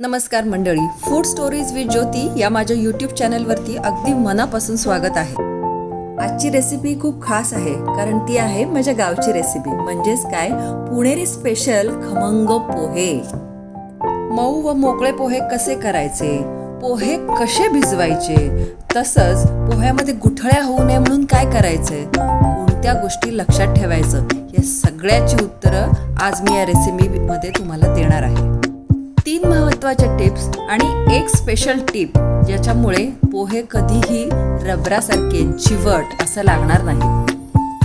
नमस्कार मंडळी. Food stories with ज्योती या माझ्या यूट्यूब चॅनलवरती अगदी मनापासून स्वागत आहे. आजची रेसिपी खूप खास आहे कारण ती आहे माझ्या गावची रेसिपी म्हणजेच काय? पुणेरी स्पेशल खमंग पोहे. मऊ व मोकळे पोहे कसे करायचे? पोहे कसे भिजवायचे? तसंच पोह्यामध्ये गुठळ्या होऊ नये म्हणून काय करायचे? कोणत्या गोष्टी लक्षात ठेवायचं? या सगळ्याची उत्तरं आज मी या रेसिपीमध्ये तुम्हाला देणार आहे. तीन महत्त्वाच्या टिप्स आणि एक स्पेशल टिप ज्याच्यामुळे पोहे कधीही रबरासारखे चिवट असं लागणार नाही.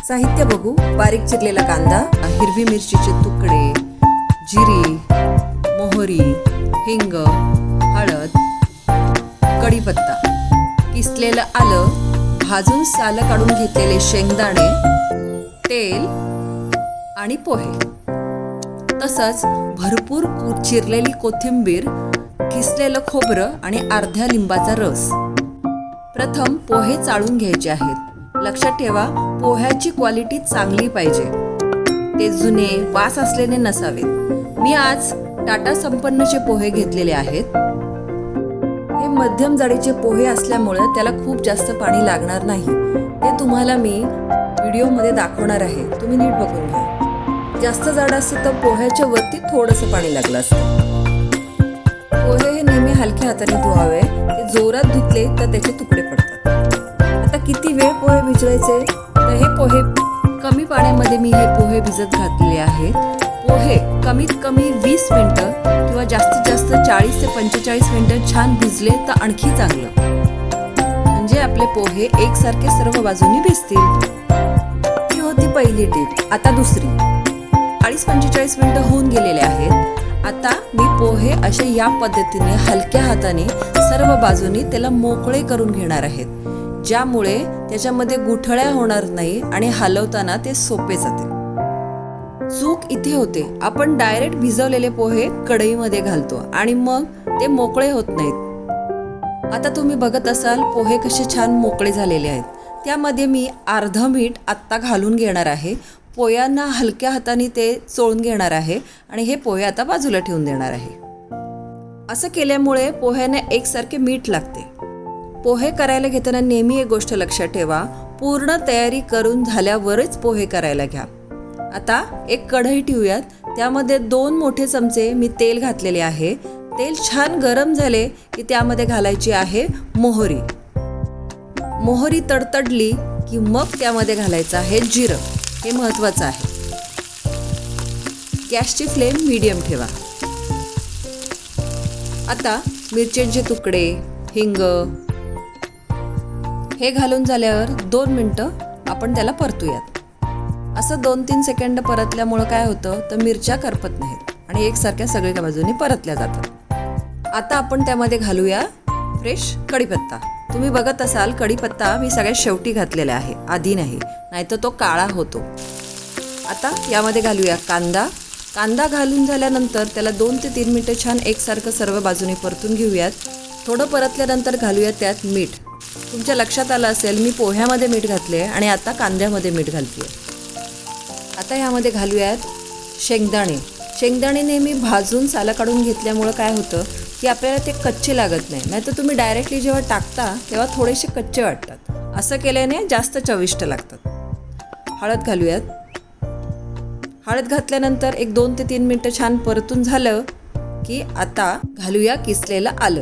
साहित्य बघू. बारीक चिरलेला कांदा हिरवी मिरचीचे तुकडे जिरी मोहरी हिंग हळद कढीपत्ता. किसलेलं आलं भाजून सालं काढून घेतलेले शेंगदाणे तेल आणि पोहे. तसंच भरपूर चिरलेली कोथिंबीर किसलेलं खोबरं आणि अर्ध्या लिंबाचा रस. प्रथम पोहे चाळून घ्यायचे आहेत. लक्षात ठेवा पोह्याची क्वालिटी चांगली पाहिजे. ते जुने वास असलेले नसावेत. मी आज टाटा संपन्नचे पोहे घेतलेले आहेत. हे मध्यम जाडीचे पोहे असल्यामुळं त्याला खूप जास्त पाणी लागणार नाही. ते तुम्हाला मी व्हिडिओमध्ये दाखवणार आहे. तुम्ही नीट बघून घ्या. जास्त जाड असतं तर पोह्याच्या वरती थोडंसं पाणी लागलं असतं. पोहे हे नेहमी हलक्या हाताने धुवावे. ते जोरात धुतले तर त्याचे तुकडे पडतात. आता किती वेळ पोहे भिजवायचे? तर हे पोहे कमी पाण्यामध्ये मी हे पोहे भिजत घातलेले आहेत. पोहे कमीत कमी वीस मिनटं किंवा जास्तीत जास्त चाळीस ते पंचेचाळीस मिनटं छान भिजले तर आणखी चांगलं. म्हणजे आपले पोहे एकसारखे सर्व बाजूनी भिजतील. ही होती पहिली टीप आता दुसरी. चाळीस पंचेचाळीस मिनटं होऊन गेलेले आहेत. आता मी पोहे असे या पद्धतीने हलक्या हाताने सर्व बाजूनी त्याला मोकळे करून घेणार आहेत. ज्यामुळे त्याच्यामध्ये गुठळ्या होणार नाही आणि हलवताना ते सोपे जाते चूक इथे होते. आपण डायरेक्ट भिजवलेले पोहे कढईमध्ये घालतो आणि मग ते मोकळे होत नाहीत. आता तुम्ही बघत असाल पोहे कसे छान मोकळे झालेले आहेत. त्यामध्ये मी अर्ध मीठ आत्ता घालून घेणार आहे. पोयांना हलक्या हाताने ते चोळून घेणार आहे आणि हे पोहे आता बाजूला ठेवून देणार आहे. असं केल्यामुळे पोह्याने एकसारखे मीठ लागते. पोहे करायला घेताना नेहमी एक गोष्ट लक्षात ठेवा पूर्ण तयारी करून झाल्यावरच पोहे करायला घ्या. आता एक कढई ठेवूयात त्यामध्ये दोन मोठे चमचे मी तेल घातलेले आहे. तेल छान गरम झाले की त्यामध्ये घालायची आहे मोहरी. मोहरी तडतडली की मग त्यामध्ये घालायचं आहे जिरं. हे महत्त्वाचं आहे. गॅसची फ्लेम मीडियम ठेवा. आता मिरच्यांचे तुकडे हिंग हे घालून झाल्यावर दोन मिनटं आपण त्याला परतूयात. असं दोन तीन सेकंड परतल्यामुळं काय होतं तर मिरच्या करपत नाहीत आणि एकसारख्या सगळ्या बाजूंनी परतल्या जातात. आता आपण त्यामध्ये घालूया फ्रेश कढीपत्ता. तुम्ही बघत असाल कढीपत्ता मी सगळ्यात शेवटी घातलेला आहे आधी नाही नाहीतर तो काळा होतो. आता यामध्ये घालूया कांदा. कांदा घालून झाल्यानंतर त्याला दोन ते तीन मिनटं छान एकसारखं सर्व बाजूने परतून घेऊयात. थोडं परतल्यानंतर घालूया त्यात मीठ. तुमच्या लक्षात आलं असेल मी पोह्यामध्ये मीठ घातले आणि आता कांद्यामध्ये मीठ घालते आता यामध्ये घालूयात शेंगदाणे. शेंगदाणे नेहमी भाजून सालं काढून घेतल्यामुळं काय होतं? की आपल्याला ते कच्चे लागत नाही. नाहीतर तुम्ही डायरेक्टली जेव्हा टाकता तेव्हा थोडेसे कच्चे वाटतात. असं केल्याने जास्त चविष्ट लागतात. हळद घालूयात. हळद घातल्यानंतर एक दोन ते तीन मिनटं छान परतून झालं की आता घालूया किसलेलं आलं.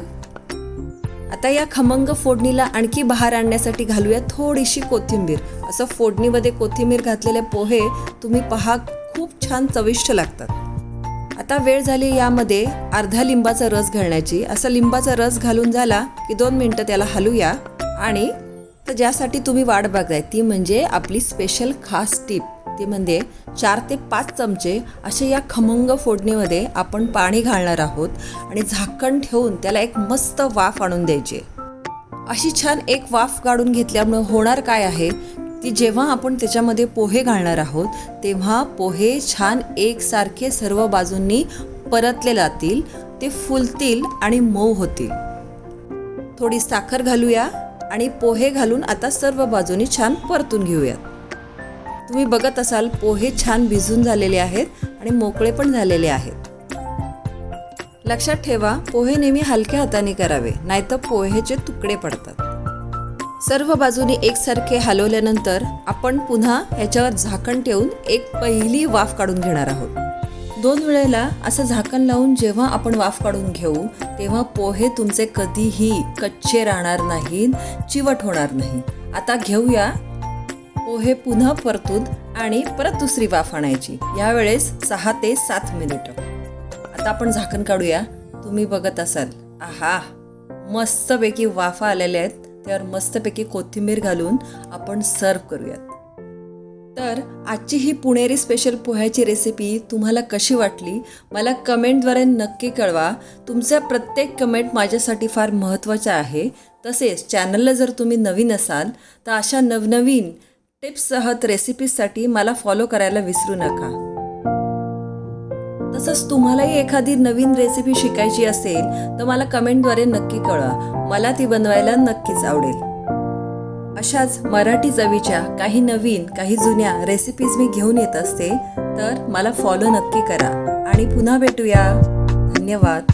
आता या खमंग फोडणीला आणखी बहार आणण्यासाठी घालूया थोडीशी कोथिंबीर. असं फोडणीमध्ये कोथिंबीर घातलेले पोहे तुम्ही पहा खूप छान चविष्ट लागतात. आता वेळ झाली यामध्ये अर्धा लिंबाचा रस घालण्याची. असा लिंबाचा रस घालून झाला की दोन मिनटं त्याला हलूया. आणि तर ज्यासाठी तुम्ही वाट बघताय ती म्हणजे आपली स्पेशल खास टीप ती म्हणजे चार ते पाच चमचे असे या खमंग फोडणीमध्ये आपण पाणी घालणार आहोत आणि झाकण ठेवून त्याला एक मस्त वाफ आणून द्यायची. अशी छान एक वाफ काढून घेतल्यामुळं होणार काय आहे? की जेव्हा आपण त्याच्यामध्ये पोहे घालणार आहोत तेव्हा पोहे छान एकसारखे सर्व बाजूंनी परतले जातील ते फुलतील आणि मऊ होतील. थोडी साखर घालूया आणि पोहे घालून आता सर्व बाजूनी छान परतून घेऊयात. तुम्ही बघत असाल पोहे छान भिजून झालेले आहेत आणि मोकळे पण झालेले आहेत. लक्षात ठेवा पोहे नेहमी हलक्या हाताने करावे नाहीतर पोहेचे तुकडे पडतात. सर्व बाजूनी एकसारखे हलवल्यानंतर आपण पुन्हा ह्याच्यावर झाकण ठेवून एक पहिली वाफ काढून घेणार आहोत. दोन वेळेला असं झाकण लावून जेव्हा आपण वाफ काढून घेऊ तेव्हा पोहे तुमचे कधीही कच्चे राहणार नाहीत चिवट होणार नाही. आता घेऊया पोहे पुन्हा परतून आणि परत दुसरी वाफ आणायची. यावेळेस सहा ते सात मिनिटं. आता आपण झाकण काढूया. तुम्ही बघत असाल. आहा! मस्तपैकी वाफा आलेल्या आहेत. त्यावर मस्तपैकी कोथिंबीर घालून आपण सर्व करूयात. तर आजची ही पुणेरी स्पेशल पोह्याची रेसिपी तुम्हाला कशी वाटली? मला कमेंटद्वारे नक्की कळवा. तुमच्या प्रत्येक कमेंट माझ्यासाठी फार महत्त्वाच्या आहे. तसेच चॅनलला जर तुम्ही नवीन असाल तर अशा नवनवीन टिप्ससह रेसिपीजसाठी मला फॉलो करायला विसरू नका. तसंच तुम्हालाही एखादी नवीन रेसिपी शिकायची असेल तर मला कमेंटद्वारे नक्की कळवा. मला ती बनवायला नक्कीच आवडेल. अशाच मराठी चवीच्या काही नवीन काही जुन्या रेसिपीज मी घेऊन येत असते तर मला फॉलो नक्की करा. आणि पुन्हा भेटूया. धन्यवाद.